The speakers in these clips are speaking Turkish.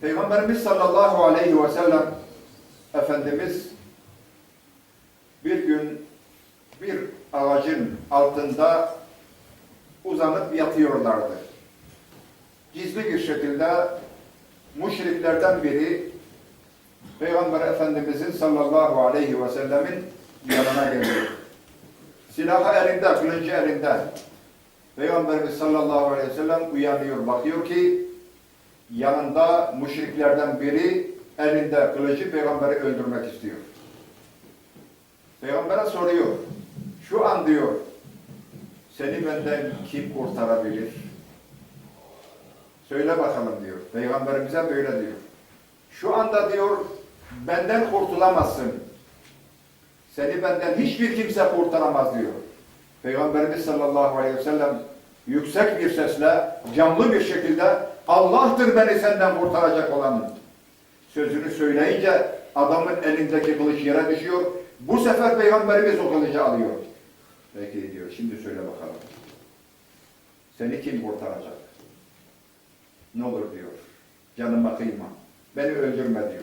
Peygamberimiz sallallahu aleyhi ve sellem Efendimiz bir gün bir ağacın altında uzanıp yatıyorlardı. Gizli bir şekilde müşriklerden biri Peygamber Efendimizin sallallahu aleyhi ve sellemin yanına geliyor. Silahı elinde, kılıncı elinde. Peygamberimiz sallallahu aleyhi ve sellem uyanıyor. Bakıyor ki yanında müşriklerden biri elinde kılıcı peygamberi öldürmek istiyor. Peygamber'e soruyor. Şu an diyor seni benden kim kurtarabilir? Söyle bakalım diyor. Peygamberimize böyle diyor. Şu anda diyor benden kurtulamazsın. Seni benden hiçbir kimse kurtaramaz diyor. Peygamberimiz sallallahu aleyhi ve sellem yüksek bir sesle, canlı bir şekilde Allah'tır beni senden kurtaracak olan sözünü söyleyince adamın elindeki kılıç yere düşüyor. Bu sefer Peygamberimiz o kılıcı alıyor. Peki diyor, şimdi söyle bakalım. Seni kim kurtaracak? Ne olur diyor. Canıma kıyma. Beni öldürme diyor.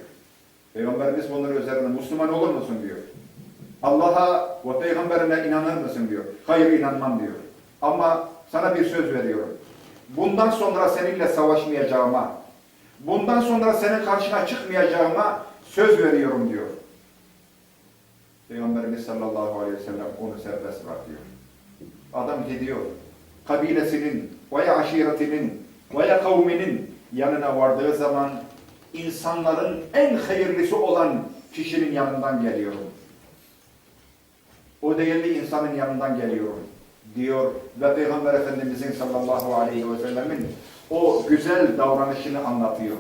Peygamberimiz bunun üzerine Müslüman olur musun diyor. Allah'a ve peygamberine inanır mısın diyor. Hayır inanmam diyor. Ama sana bir söz veriyorum. Bundan sonra seninle savaşmayacağıma, bundan sonra senin karşına çıkmayacağıma söz veriyorum diyor. Peygamberimiz sallallahu aleyhi ve sellem onu serbest bırakıyor. Adam gidiyor. Kabilesinin veya aşiretinin veya kavminin yanına vardığı zaman insanların en hayırlısı olan kişinin yanından geliyorum. O değerli insanın yanından geliyorum diyor ve Peygamber Efendimizin sallallahu aleyhi ve sellemin o güzel davranışını anlatıyor.